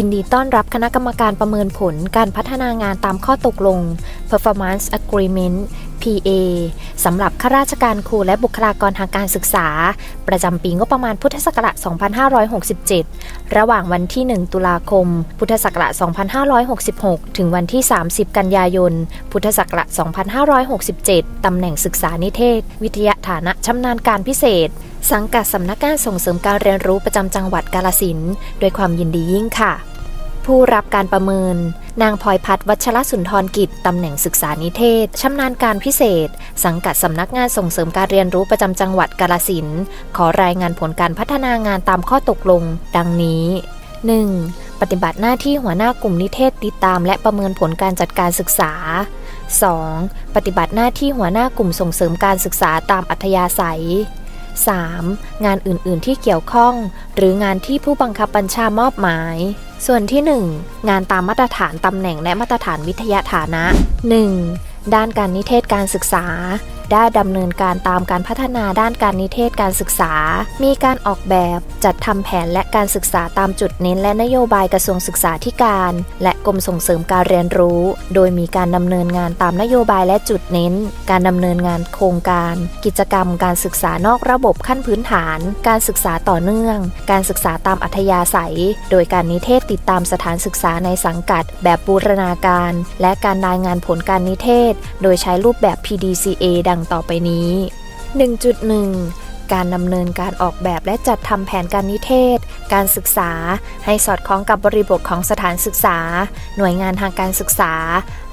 ยินดีต้อนรับคณะกรรมการประเมินผลการพัฒนางานตามข้อตกลง Performance Agreement PA สำหรับข้าราชการครูและบุคลากรทางการศึกษา ประจำปีงบประมาณพุทธศักราช 2567 ระหว่างวันที่ 1 ตุลาคม พุทธศักราช 2566 ถึงวันที่ 30 กันยายน พุทธศักราช 2567 ตำแหน่งศึกษานิเทศ วิทยาฐานะชำนาญการพิเศษ สังกัดสำนักงานส่งเสริมการเรียนรู้ประจำจังหวัดกาลสินด้วยความยินดียิ่งค่ะ ผู้รับการประเมิน นางพลอยพัฒน์วัชรสุนทรกิจตำแหน่งศึกษานิเทศชำนาญการพิเศษ สังกัดสำนักงานส่งเสริมการเรียนรู้ประจำจังหวัดกาลสินขอรายงานผลการพัฒนางานตามข้อตกลง ดังนี้ 1. ปฏิบัติหน้าที่หัวหน้ากลุ่มนิเทศติดตาม และประเมินผลการจัดการศึกษา 2. ปฏิบัติหน้าที่หัวหน้ากลุ่มส่งเสริมการศึกษาตามอัธยาศัย 3. งานอื่น ๆ ที่เกี่ยวข้อง หรืองานที่ผู้บังคับบัญชามอบหมาย ส่วนที่ 1 งานตามมาตรฐานตำแหน่งและมาตรฐานวิทยาฐานะ 1. ด้านการนิเทศการศึกษา ได้ดำเนินการตามการพัฒนาด้านการนิเทศการศึกษา มีการออกแบบจัดทำแผนและการศึกษาตามจุดเน้นและนโยบายกระทรวงศึกษาธิการ และกรมส่งเสริมการเรียนรู้ โดยมีการดำเนินงานตามนโยบายและจุดเน้น การดำเนินงานโครงการ กิจกรรมการศึกษานอกระบบขั้นพื้นฐาน การศึกษาต่อเนื่อง การศึกษาตามอัธยาศัย โดยการนิเทศติดตามสถานศึกษาในสังกัด แบบบูรณาการ และการรายงานผลการนิเทศ โดยใช้รูปแบบ PDCA ดังต่อไปนี้ 1.1 การดำเนินการออกแบบและจัดทำแผนการนิเทศ การศึกษา ให้สอดคล้องกับบริบทของสถานศึกษา หน่วยงานทางการศึกษา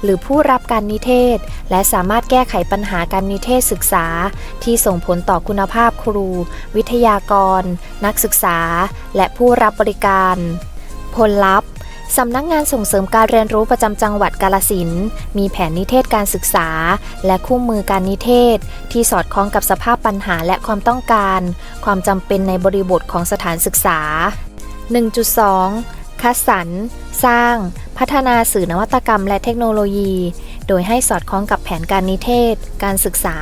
หรือผู้รับการนิเทศ และสามารถแก้ไขปัญหาการนิเทศศึกษา ที่ส่งผลต่อคุณภาพครู วิทยากร นักศึกษา และผู้รับบริการ ผลลัพธ์ สำนักงานส่งเสริมการเรียนรู้ประจำจังหวัดกาลสินมีแผนนิเทศการศึกษา และคู่มือการนิเทศ ที่สอดคล้องกับสภาพปัญหาและความต้องการ ความจำเป็นในบริบทของสถานศึกษา 1.2คัดสรร สร้าง พัฒนาสื่อนวัตกรรมและเทคโนโลยี โดยให้สอดคล้องกับแผนการนิเทศ การศึกษา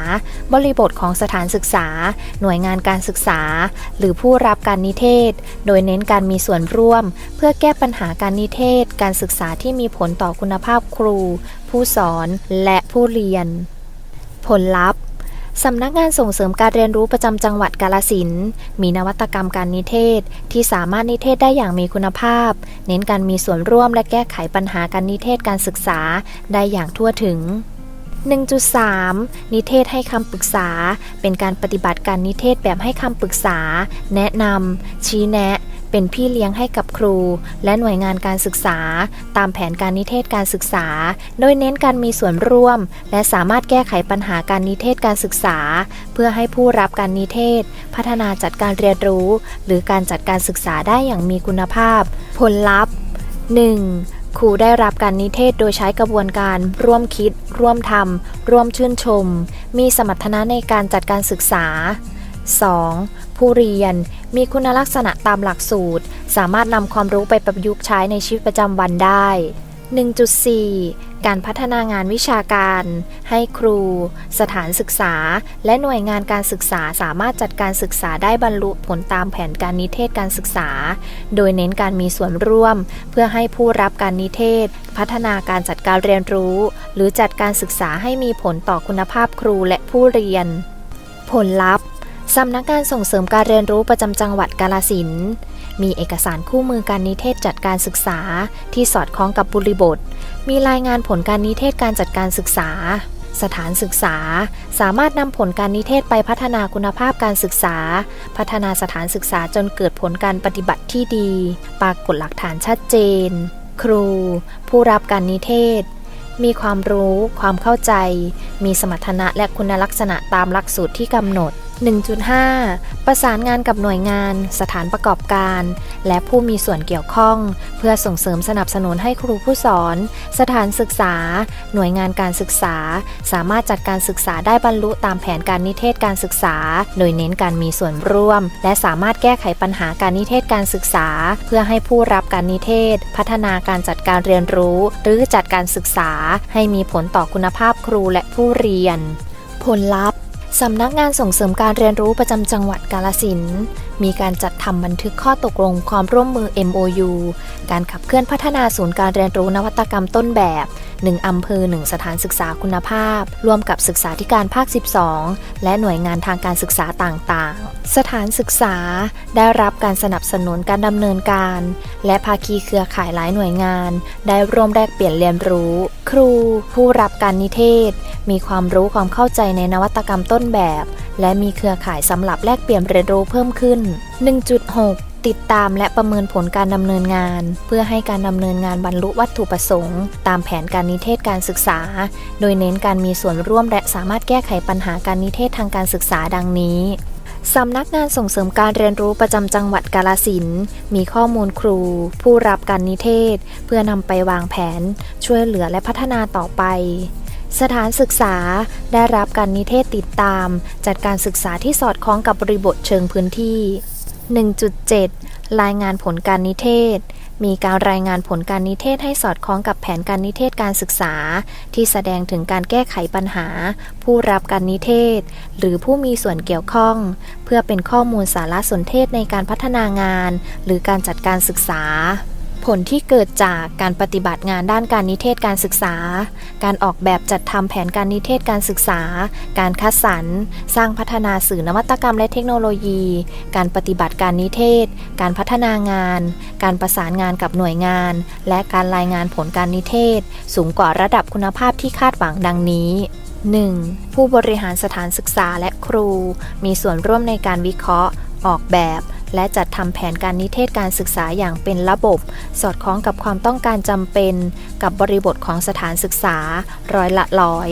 บริบทของสถานศึกษา หน่วยงานการศึกษา หรือผู้รับการนิเทศ โดยเน้นการมีส่วนร่วม เพื่อแก้ปัญหาการนิเทศ การศึกษาที่มีผลต่อคุณภาพครู ผู้สอน และผู้เรียน ผลลัพธ์ สำนักงานส่งเสริมการเรียนรู้ประจำจังหวัดกาลสินมีนวัตกรรมการนิเทศ ที่สามารถนิเทศได้อย่างมีคุณภาพ เน้นการมีส่วนร่วมและแก้ไขปัญหาการนิเทศการศึกษาได้อย่างทั่วถึง 1.3 นิเทศให้คำปรึกษา เป็นการปฏิบัติการนิเทศแบบให้คำปรึกษา แนะนำชี้แนะ เป็นพี่เลี้ยงให้กับครู และหน่วยงานการศึกษา ตามแผนการนิเทศการศึกษา โดยเน้นการมีส่วนร่วม และสามารถแก้ไขปัญหาการนิเทศการศึกษา เพื่อให้ผู้รับการนิเทศ พัฒนาจัดการเรียนรู้ หรือการจัดการศึกษาได้อย่างมีคุณภาพ ผลลัพธ์ 1. ครูได้รับการนิเทศโดยใช้กระบวนการ ร่วมคิด ร่วมทำร่วมชื่นชม มีสมรรถนะในการจัดการศึกษา 2. ผู้เรียนมีคุณลักษณะตามหลักสูตร สามารถนำความรู้ไปประยุกต์ใช้ในชีวิตประจำวันได้ 1.4 การพัฒนางานวิชาการ ให้ครู สถานศึกษา และหน่วยงานการศึกษาสามารถจัดการศึกษาได้บรรลุผลตามแผนการนิเทศการศึกษา โดยเน้นการมีส่วนร่วม เพื่อให้ผู้รับการนิเทศ พัฒนาการจัดการเรียนรู้ หรือจัดการศึกษาให้มีผลต่อคุณภาพครูและผู้เรียน ผลลัพธ์ สำนักงานส่งเสริมการเรียนรู้ประจำจังหวัดกาลสินมีเอกสารคู่มือการนิเทศจัดการศึกษา ที่สอดคล้องกับบริบท มีรายงานผลการนิเทศการจัดการศึกษา สถานศึกษา สามารถนำผลการนิเทศไปพัฒนาคุณภาพการศึกษา พัฒนาสถานศึกษาจนเกิดผลการปฏิบัติที่ดี ปรากฏหลักฐานชัดเจน ครู ผู้รับการนิเทศ มีความรู้ ความเข้าใจ มีสมรรถนะและคุณลักษณะตามหลักสูตรที่กำหนด 1.5 ประสานงานกับหน่วยงาน สถานประกอบการ และผู้มีส่วนเกี่ยวข้อง เพื่อส่งเสริมสนับสนุนให้ครูผู้สอน สถานศึกษา หน่วยงานการศึกษา สามารถจัดการศึกษาได้บรรลุตามแผนการนิเทศการศึกษา โดยเน้นการมีส่วนร่วม และสามารถแก้ไขปัญหาการนิเทศการศึกษา เพื่อให้ผู้รับการนิเทศ พัฒนาการจัดการเรียนรู้ หรือจัดการศึกษา ให้มีผลต่อคุณภาพครูและผู้เรียน ผลลัพธ์ สำนักงานส่งเสริมการเรียนรู้ประจำจังหวัดกาลสิน มีการจัดทำบันทึกข้อตกลงความร่วมมือ MOU การขับเคลื่อนพัฒนาศูนย์การเรียนรู้นวัตกรรมต้นแบบ 1 อำเภอ 1 สถานศึกษาคุณภาพ ร่วมกับศึกษาธิการภาค 12 และหน่วยงานทางการศึกษาต่างๆ สถานศึกษาได้รับการสนับสนุนการดำเนินการ และภาคีเครือข่ายหลายหน่วยงาน ได้ร่วมแลกเปลี่ยนเรียนรู้ ครู ผู้รับการนิเทศ มีความรู้ความเข้าใจในนวัตกรรมต้นแบบและมีเครือข่ายสำหรับแลกเปลี่ยนเรียนรู้เพิ่มขึ้น 1.6ติดตามและประเมินผลการดำเนินงาน เพื่อให้การดำเนินงานบรรลุวัตถุประสงค์ ตามแผนการนิเทศการศึกษา โดยเน้นการมีส่วนร่วมและสามารถแก้ไขปัญหาการนิเทศทางการศึกษาดังนี้สำนักงานส่งเสริมการเรียนรู้ประจำจังหวัดกาลสินมีข้อมูลครู ผู้รับการนิเทศ เพื่อนำไปวางแผน ช่วยเหลือและพัฒนาต่อไป สถานศึกษาได้รับการนิเทศติดตาม จัดการศึกษาที่สอดคล้องกับบริบทเชิงพื้นที่ 1.7 รายงานผลการนิเทศ มีการรายงานผลการนิเทศให้สอดคล้องกับแผนการนิเทศการศึกษา ที่แสดงถึงการแก้ไขปัญหา ผู้รับการนิเทศ หรือผู้มีส่วนเกี่ยวข้อง เพื่อเป็นข้อมูลสารสนเทศในการพัฒนางาน หรือการจัดการศึกษา ผลที่เกิดจากการปฏิบัติงานด้านการนิเทศการศึกษา การออกแบบจัดทำแผนการนิเทศการศึกษา การคัดสรร สร้างพัฒนาสื่อนวัตกรรมและเทคโนโลยี การปฏิบัติการนิเทศ การพัฒนางาน การประสานงานกับหน่วยงาน และการรายงานผลการนิเทศ สูงกว่าระดับคุณภาพที่คาดหวังดังนี้ 1. ผู้บริหารสถานศึกษาและครู มีส่วนร่วมในการวิเคราะห์ ออกแบบ และจัดทำแผนการนิเทศการศึกษาอย่างเป็นระบบ สอดคล้องกับความต้องการจำเป็น กับบริบทของสถานศึกษาร้อยละร้อย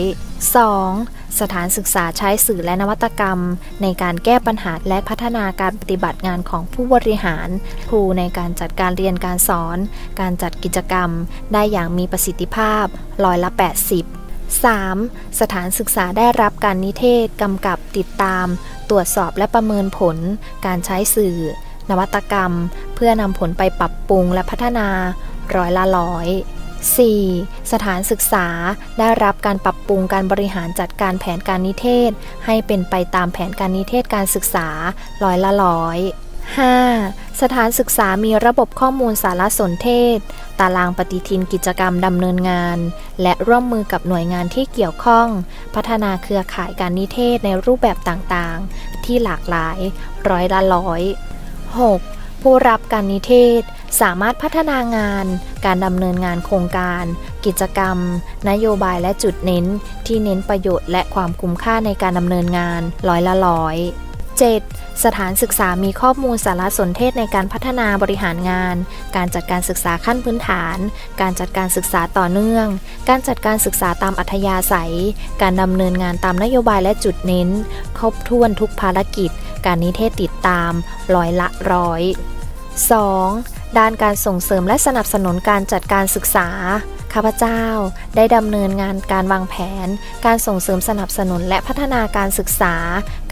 2. สถานศึกษาใช้สื่อและนวัตกรรม ในการแก้ปัญหาและพัฒนาการปฏิบัติงานของผู้บริหาร ครูในการจัดการเรียนการสอน การจัดกิจกรรม ได้อย่างมีประสิทธิภาพร้อยละ 80 3. สถานศึกษาได้รับการนิเทศกำกับติดตาม ตรวจสอบและประเมินผล การใช้สื่อ นวัตกรรม เพื่อนำผลไปปรับปรุงและพัฒนาร้อยละร้อย 4. สถานศึกษาได้รับการปรับปรุงการบริหารจัดการแผนการนิเทศ ให้เป็นไปตามแผนการนิเทศการศึกษาร้อยละร้อย 5. สถานศึกษามีระบบข้อมูลสารสนเทศ ตารางปฏิทินกิจกรรมดำเนินงาน และร่วมมือกับหน่วยงานที่เกี่ยวข้อง พัฒนาเครือข่ายการนิเทศในรูปแบบต่างๆ ที่หลากหลาย ร้อยละร้อย 6. ผู้รับการนิเทศ สามารถพัฒนางาน การดำเนินงานโครงการ กิจกรรม นโยบายและจุดเน้น ที่เน้นประโยชน์และความคุ้มค่าในการดำเนินงาน ร้อยละร้อย 7. สถานศึกษามีข้อมูลสารสนเทศในการพัฒนาบริหารงาน การจัดการศึกษาขั้นพื้นฐาน การจัดการศึกษาต่อเนื่อง การจัดการศึกษาตามอัธยาศัย การดำเนินงานตามนโยบายและจุดเน้น ครบถ้วนทุกภารกิจ การนิเทศติดตามร้อยละร้อย 2. ด้านการส่งเสริมและสนับสนุนการจัดการศึกษา ข้าพเจ้าได้ดำเนินงานการวางแผน การส่งเสริมสนับสนุนและพัฒนาการศึกษา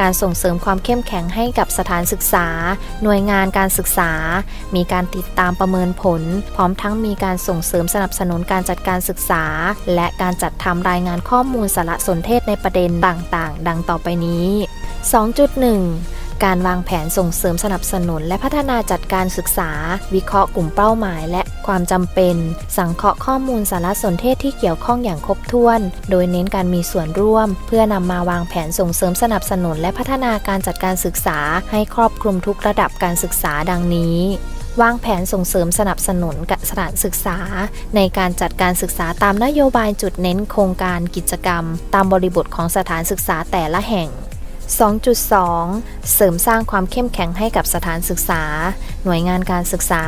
การส่งเสริมความเข้มแข็งให้กับสถานศึกษา หน่วยงานการศึกษา มีการติดตามประเมินผล พร้อมทั้งมีการส่งเสริมสนับสนุนการจัดการศึกษา และการจัดทำรายงานข้อมูลสารสนเทศในประเด็นต่างๆ ดังต่อไปนี้ 2.1 การวางแผนส่งเสริมสนับสนุน และพัฒนาจัดการศึกษา วิเคราะห์กลุ่มเป้าหมาย และความจำเป็น สังเคราะห์ข้อมูลสารสนเทศที่เกี่ยวข้องอย่างครบถ้วน โดยเน้นการมีส่วนร่วม เพื่อนำมาวางแผนส่งเสริมสนับสนุน และพัฒนาการจัดการศึกษา ให้ครอบคลุมทุกระดับการศึกษาดังนี้วางแผนส่งเสริมสนับสนุนกสถานศึกษา ในการจัดการศึกษาตามนโยบายจุดเน้นโครงการกิจกรรม ตามบริบทของสถานศึกษาแต่ละแห่ง 2.2 เสริมสร้างความเข้มแข็งให้กับสถานศึกษาหน่วยงานการศึกษา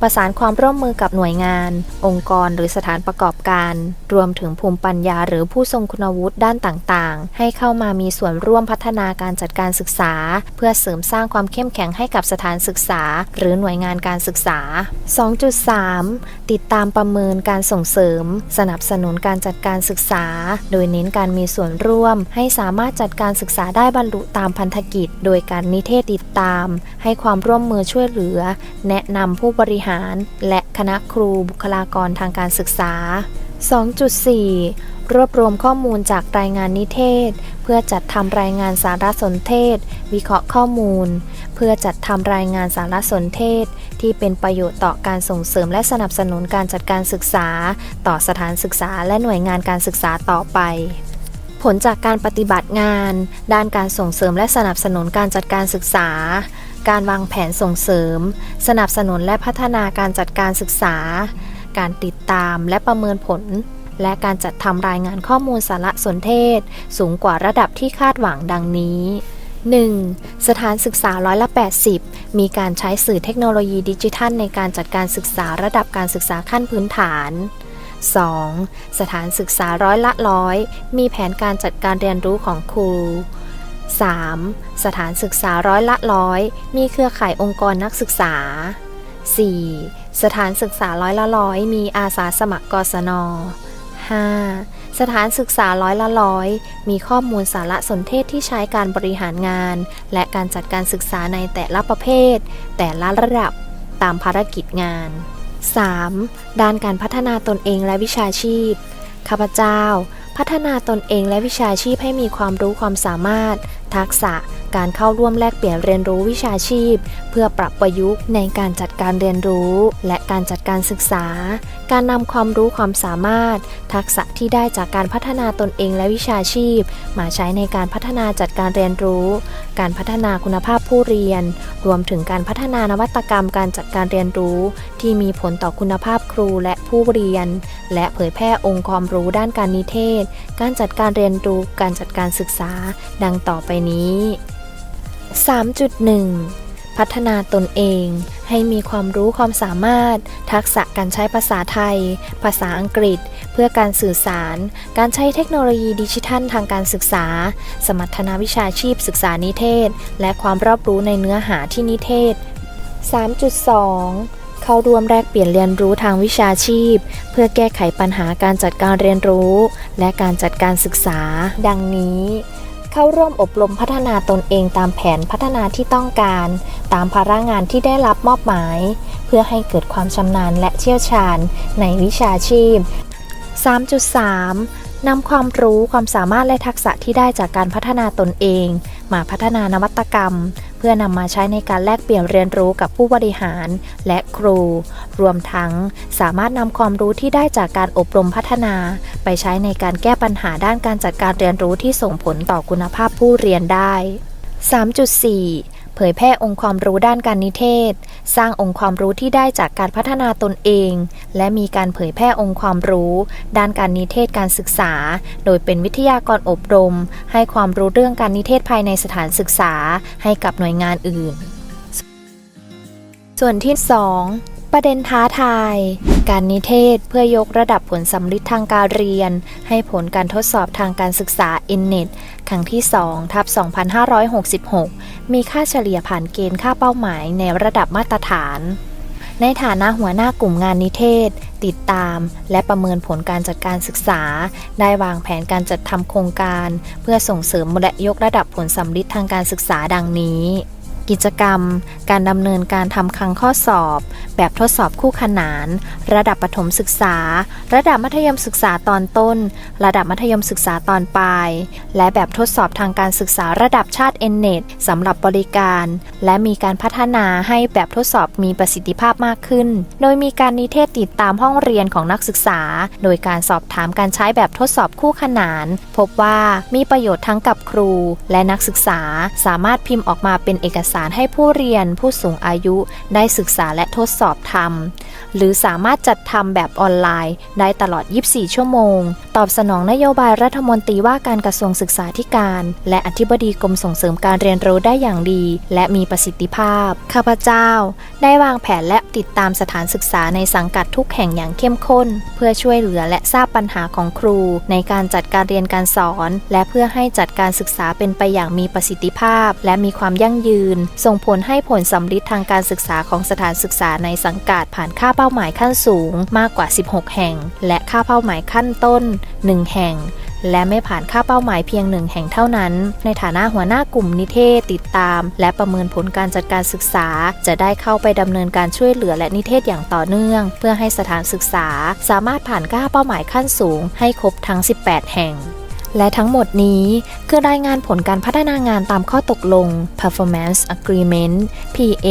ประสานความร่วมมือกับหน่วยงาน องค์กรหรือสถานประกอบการ รวมถึงภูมิปัญญาหรือผู้ทรงคุณวุฒิด้านต่างๆ ให้เข้ามามีส่วนร่วมพัฒนาการจัดการศึกษา เพื่อเสริมสร้างความเข้มแข็งให้กับสถานศึกษา หรือหน่วยงานการศึกษา 2.3 ติดตามประเมินการส่งเสริม สนับสนุนการจัดการศึกษา โดยเน้นการมีส่วนร่วม ให้สามารถจัดการศึกษาได้บรรลุตามพันธกิจ โดยการนิเทศติดตาม ให้ความร่วมมือช่วยเหลือแนะนำผู้บริหาร และคณะครูบุคลากรทางการศึกษา 2.4 รวบรวมข้อมูลจากรายงานนิเทศ เพื่อจัดทำรายงานสารสนเทศ วิเคราะห์ข้อมูล เพื่อจัดทำรายงานสารสนเทศ ที่เป็นประโยชน์ต่อการส่งเสริมและสนับสนุนการจัดการศึกษา ต่อสถานศึกษาและหน่วยงานการศึกษาต่อไปผลจากการปฏิบัติงาน ด้านการส่งเสริมและสนับสนุนการจัดการศึกษา การวางแผนส่งเสริม สนับสนุนและพัฒนาการจัดการศึกษา การติดตามและประเมินผล และการจัดทำรายงานข้อมูลสารสนเทศ สูงกว่าระดับที่คาดหวังดังนี้ 1. สถานศึกษาร้อยละ 80 มีการใช้สื่อเทคโนโลยีดิจิทัล ในการจัดการศึกษาระดับการศึกษาขั้นพื้นฐาน 2. สถานศึกษาร้อยละร้อยมีแผนการจัดการเรียนรู้ของครู 3. สถานศึกษาร้อยละร้อย มีเครือข่ายองค์กรนักศึกษา 4. สถานศึกษาร้อยละร้อยมีอาสาสมัครกศน 5. สถานศึกษาร้อยละร้อย มีข้อมูลสารสนเทศที่ใช้การบริหารงาน และการจัดการศึกษาในแต่ละประเภท แต่ละระดับตามภารกิจงาน 3. ด้านการพัฒนาตนเองและวิชาชีพ ข้าพเจ้า พัฒนาตนเองและวิชาชีพให้มีความรู้ความสามารถ ทักษะการเข้าร่วมแลกเปลี่ยนเรียนรู้วิชาชีพ เพื่อปรับประยุกต์ในการจัดการเรียนรู้ และการจัดการศึกษาการนำความรู้ความสามารถ ทักษะที่ได้จากการพัฒนาตนเองและวิชาชีพ มาใช้ในการพัฒนาจัดการเรียนรู้ การพัฒนาคุณภาพผู้เรียน รวมถึงการพัฒนานวัตกรรมการจัดการเรียนรู้ ที่มีผลต่อคุณภาพครูและผู้เรียน และเผยแพร่องค์ความรู้ด้านการนิเทศ การจัดการเรียนรู้ การจัดการศึกษา ดังต่อไปนี้ 3.1 พัฒนาตนเอง ให้มีความรู้ความสามารถ ทักษะการใช้ภาษาไทย ภาษาอังกฤษ เพื่อการสื่อสาร การใช้เทคโนโลยีดิจิทัลทางการศึกษา สมรรถนะวิชาชีพศึกษานิเทศ และความรอบรู้ในเนื้อหาที่นิเทศ 3.2เข้าร่วมแลกเปลี่ยนเรียนรู้ทางวิชาชีพ เพื่อแก้ไขปัญหาการจัดการเรียนรู้ และการจัดการศึกษา ดังนี้ เข้าร่วมอบรมพัฒนาตนเองตามแผนพัฒนาที่ต้องการ ตามภาระงานที่ได้รับมอบหมาย เพื่อให้เกิดความชำนาญและเชี่ยวชาญในวิชาชีพ 3.3 นำความรู้ความสามารถและทักษะที่ได้จากการพัฒนาตนเอง มาพัฒนานวัตกรรม เพื่อนำมาใช้ในการแลกเปลี่ยนเรียนรู้กับผู้บริหาร และครู รวมทั้งสามารถนำความรู้ที่ได้จากการอบรมพัฒนา ไปใช้ในการแก้ปัญหาด้านการจัดการเรียนรู้ที่ส่งผลต่อคุณภาพผู้เรียนได้ 3.4 เผยแพร่องค์ความรู้ด้านการนิเทศ สร้างองค์ความรู้ที่ได้จากการพัฒนาตนเอง และมีการเผยแพร่องค์ความรู้ ด้านการนิเทศการศึกษา โดยเป็นวิทยากรอบรม ให้ความรู้เรื่องการนิเทศภายในสถานศึกษา ให้กับหน่วยงานอื่น ส่วนที่ 2 ประเด็นท้าทาย การนิเทศเพื่อยกระดับผลสำลิดทางการเรียน ให้ผลการทดสอบทางการศึกษา INNET ครั้งที่ 2 ทับ 2566 มีค่าเฉลี่ยผ่านเกณฑ์ค่าเป้าหมายในระดับมาตรฐาน ในฐานะหัวหน้ากลุ่มงานนิเทศ ติดตาม และประเมินผลการจัดการศึกษา ได้วางแผนการจัดทำโครงการ เพื่อส่งเสริมและยกระดับผลสำลิดทางการศึกษาดังนี้ กิจกรรม การดำเนินการทำคลังข้อสอบ แบบทดสอบคู่ขนาน ระดับประถมศึกษา ระดับมัธยมศึกษาตอนต้น ระดับมัธยมศึกษาตอนปลาย และแบบทดสอบทางการศึกษาระดับชาติ NNET สำหรับบริการ และมีการพัฒนาให้แบบทดสอบมีประสิทธิภาพมากขึ้น โดยมีการนิเทศติดตามห้องเรียนของนักศึกษา โดยการสอบถามการใช้แบบทดสอบคู่ขนาน พบว่ามีประโยชน์ทั้งกับครู และนักศึกษาสามารถพิมพ์ออกมาเป็นเอกสารให้ผู้เรียนผู้สูงอายุได้ศึกษาและทดสอบทำหรือสามารถจัดทำแบบออนไลน์ได้ตลอด 24 ชั่วโมงตอบสนองนโยบายรัฐมนตรีว่าการกระทรวงศึกษาธิการ และอธิบดีกรมส่งเสริมการเรียนรู้ได้อย่างดี และมีประสิทธิภาพ ข้าพเจ้า ได้วางแผนและติดตามสถานศึกษาในสังกัดทุกแห่งอย่างเข้มข้น เพื่อช่วยเหลือและทราบปัญหาของครู ในการจัดการเรียนการสอน และเพื่อให้จัดการศึกษาเป็นไปอย่างมีประสิทธิภาพ และมีความยั่งยืน ส่งผลให้ผลสำลิดทางการศึกษาของสถานศึกษาในสังกัดผ่านค่าเป้าหมายขั้นสูง มากกว่า 16 แห่ง และค่าเป้าหมายขั้นต้น1แห่ง และไม่ผ่านค่าเป้าหมายเพียงหนึ่งแห่งเท่านั้น ในฐานะหัวหน้ากลุ่มนิเทศติดตาม และประเมินผลการจัดการศึกษา จะได้เข้าไปดำเนินการช่วยเหลือและนิเทศอย่างต่อเนื่อง เพื่อให้สถานศึกษา สามารถผ่านค่าเป้าหมายขั้นสูง ให้ครบทั้ง 18 แห่งและทั้งหมดนี้คือรายงานผลการพัฒนางานตามข้อตกลง performance agreement PA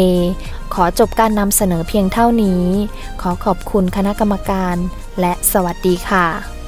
ขอจบการนำเสนอเพียงเท่านี้ ขอขอบคุณคณะกรรมการ และสวัสดีค่ะ